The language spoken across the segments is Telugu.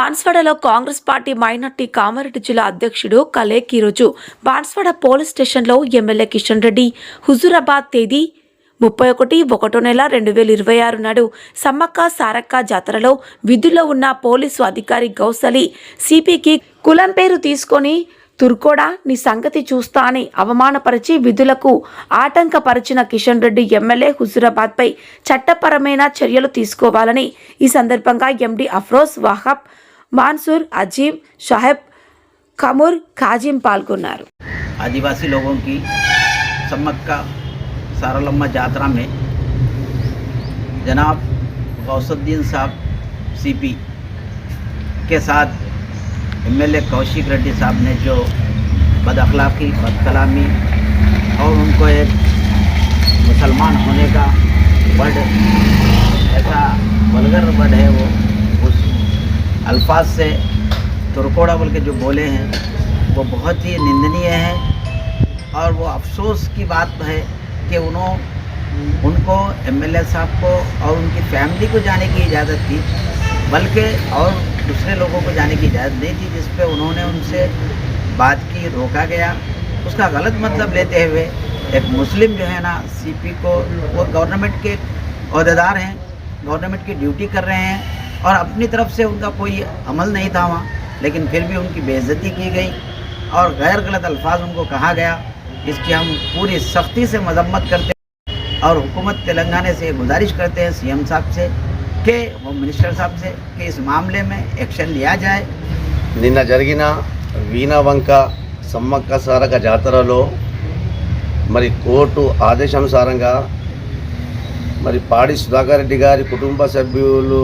బాన్స్వాడలో కాంగ్రెస్ పార్టీ మైనార్టీ కామారెడ్డి జిల్లా అధ్యక్షుడు కలేక్ ఈరోజు బాన్స్వాడ పోలీస్ స్టేషన్లో ఎమ్మెల్యే కిషన్ రెడ్డి. హుజూరాబాద్ తేదీ ముప్పై ఒకటి ఒకటో నెల రెండు వేల ఇరవై ఆరు నాడు సమ్మక్క సారక్క జాతరలో విధుల్లో ఉన్న పోలీసు అధికారి గౌసలి సిపికి కులం పేరు తీసుకొని తుర్కోడా నీ సంగతి చూస్తా అని అవమానపరిచి విధులకు ఆటంకపరిచిన కిషన్ రెడ్డి ఎమ్మెల్యే హుజూరాబాద్పై చట్టపరమైన చర్యలు తీసుకోవాలని ఈ సందర్భంగా ఎండి అఫ్రోజ్ వాహబ్ మాన్సూర్ అజీం షాహెబ్ కమూర్ ఖాజిం పాల్గొన్నారు आदिवासी लोगों की सम्मक्का सारालम्मा जात्रा में जनाब गौसुद्दीन साहब सीपी के साथ एमएलए कौशिक रेड्डी साहब ने जो बद अखलाक़ी बदकलामी और उनको एक मुसलमान होने का वर्ड ऐसा वलगर वर्ड है वो उस अल्फाज से तुरकोड़ा बोल के जो बोले हैं, वो बहुत ही निंदनीय है और वो अफसोस की बात है कि उन्हों, उनको एमएलए साहब को और उनकी फैमिली को जाने की इजाज़त थी, बल्कि और दूसरे लोगों को जाने की इजाज़त नहीं थी, जिस पर उन्होंने उनसे बात की, रोका गया। उसका गलत मतलब लेते हुए एक मुस्लिम जो है ना सीपी को, वो गवर्नमेंट के अहदेदार हैं, गवर्नमेंट की ड्यूटी कर रहे हैं। और अपनी तरफ से उनका कोई अमल नहीं था वहाँ लेकिन फिर भी उनकी बेइज्जती की गई और गैर गलत अल्फाज उनको कहा गया इसकी हम पूरी सख्ती से मजम्मत करते हैं और हुकूमत तेलंगाना से ये गुजारिश करते हैं सीएम साहब से कि होम मिनिस्टर साहब से कि इस मामले में एक्शन लिया जाए నిన్న జరిగిన వీణవంక సమ్మక్క సారక జాతరలో మరి కోర్టు ఆదేశానుసారంగా మరి పాడి సుధాకర్ రెడ్డి గారి కుటుంబ సభ్యులు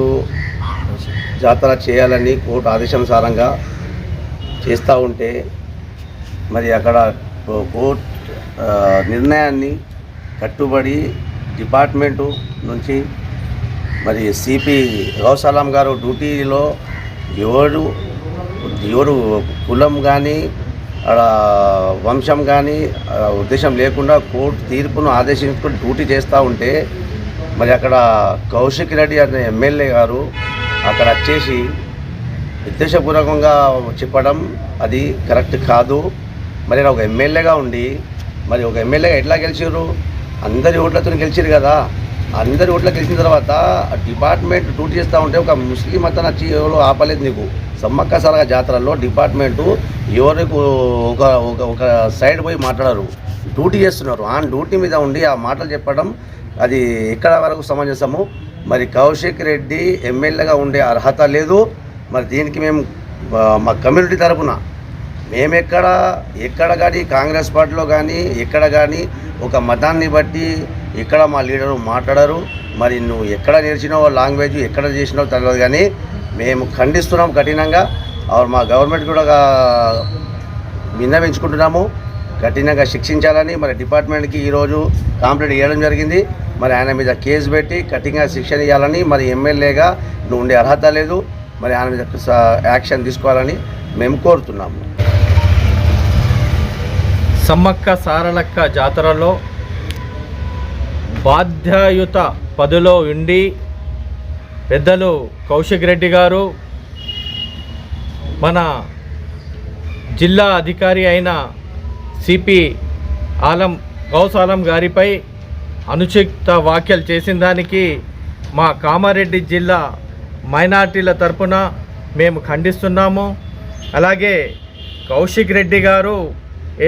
జాతర చేయాలని కోర్టు ఆదేశానుసారంగా చేస్తూ ఉంటే మరి అక్కడ కోర్టు నిర్ణయాన్ని కట్టుబడి డిపార్ట్మెంటు నుంచి మరి సిపి గౌసలాం గారు డ్యూటీలో ఎవరు ఎవరు కులం కానీ వంశం కానీ ఉద్దేశం లేకుండా కోర్టు తీర్పును ఆదేశించుకుని డ్యూటీ చేస్తూ ఉంటే మరి అక్కడ కౌశిక్ రెడ్డి అనే ఎమ్మెల్యే గారు అక్కడ వచ్చేసి ఉద్దేశపూర్వకంగా చెప్పడం అది కరెక్ట్ కాదు. మరి ఒక ఎమ్మెల్యేగా ఉండి మరి ఒక ఎమ్మెల్యేగా ఎట్లా గెలిచారు అందరి ఓట్లతో గెలిచారు కదా. అందరి ఓట్ల గెలిచిన తర్వాత డిపార్ట్మెంట్ డ్యూటీ చేస్తూ ఉంటే ఒక ముస్లిం అతను వచ్చి ఎవరు ఆపలేదు నీకు. సమ్మక్క సారక జాతరలో డిపార్ట్మెంటు ఎవరికి ఒక ఒక ఒక సైడ్ పోయి మాట్లాడరు. డ్యూటీ చేస్తున్నారు. ఆ డ్యూటీ మీద ఉండి ఆ మాటలు చెప్పడం అది ఎక్కడ వరకు సమంజసము? మరి కౌశిక్ రెడ్డి ఎమ్మెల్యేగా ఉండే అర్హత లేదు. మరి దీనికి మేము మా కమ్యూనిటీ తరపున మేము ఎక్కడ ఎక్కడ కానీ కాంగ్రెస్ పార్టీలో కానీ ఎక్కడ కానీ ఒక మతాన్ని బట్టి ఎక్కడ మా లీడరు మాట్లాడరు. మరి నువ్వు ఎక్కడ నేర్చినావో లాంగ్వేజ్ ఎక్కడ చేసినావో తెలియదు కానీ మేము ఖండిస్తున్నాం కఠినంగా. ఆర్ మా గవర్నమెంట్ కూడా విన్నవించుకుంటున్నాము. కఠినంగా శిక్షించాలని మరి డిపార్ట్మెంట్కి ఈరోజు కాంప్లైంట్ ఇవ్వడం జరిగింది. మరి ఆయన మీద కేసు పెట్టి కఠినంగా శిక్షణ ఇవ్వాలని మరి ఎమ్మెల్యేగా నువ్వు ఉండే అర్హత లేదు. మరి ఆయన మీద యాక్షన్ తీసుకోవాలని మేము కోరుతున్నాము. సమ్మక్క సారలక్క జాతరలో బాధ్యయుత పదులో ఉండి పెద్దలు కౌశిక్ రెడ్డి గారు మన జిల్లా అధికారి అయిన సిపి ఆలం గౌస్ ఆలం గారిపై అనుచిత వ్యాఖ్యలు చేసిన దానికి మా కామారెడ్డి జిల్లా మైనార్టీల తరపున మేము ఖండిస్తున్నాము. అలాగే కౌశిక్ రెడ్డి గారు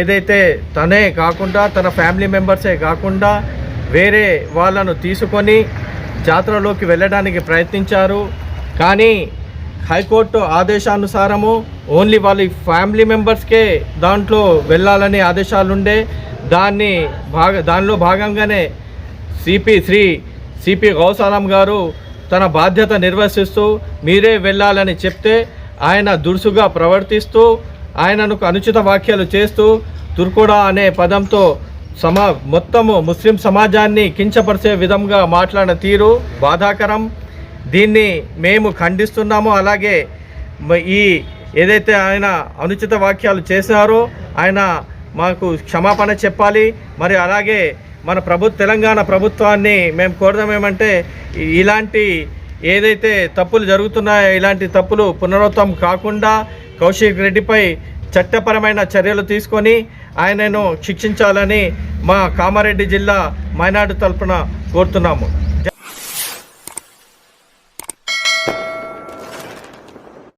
ఏదైతే తనే కాకుండా తన ఫ్యామిలీ మెంబర్సే కాకుండా వేరే వాళ్ళను తీసుకొని జాతరలోకి వెళ్ళడానికి ప్రయత్నించారు. కానీ హైకోర్టు ఆదేశానుసారము ఓన్లీ వాళ్ళ ఫ్యామిలీ మెంబర్స్కే దాంట్లో వెళ్ళాలని ఆదేశాలుండే. దాన్ని భాగ దానిలో భాగంగానే సిపి శ్రీ సిపి గౌసాలం గారు తన బాధ్యత నిర్వర్తిస్తూ మీరే వెళ్ళాలని చెప్తే ఆయన దురుసుగా ప్రవర్తిస్తూ ఆయనను అనుచిత వ్యాఖ్యలు చేస్తూ తుర్కుడా అనే పదంతో సమా మొత్తము ముస్లిం సమాజాన్ని కించపరిచే విధంగా మాట్లాడిన తీరు బాధాకరం. దీన్ని మేము ఖండిస్తున్నాము. అలాగే ఈ ఏదైతే ఆయన అనుచిత వాక్యాలు చేశారో ఆయన మాకు క్షమాపణ చెప్పాలి. మరి అలాగే మన ప్రభు తెలంగాణ ప్రభుత్వాన్ని మేము కోరడం ఏమంటే ఇలాంటి ఏదైతే తప్పులు జరుగుతున్నాయో ఇలాంటి తప్పులు పునరావృతం కాకుండా కౌశిక్ రెడ్డిపై చట్టపరమైన చర్యలు తీసుకొని ఆయనను శిక్షించాలని మా కామారెడ్డి జిల్లా మైనార్టీ తరపున కోరుతున్నాము.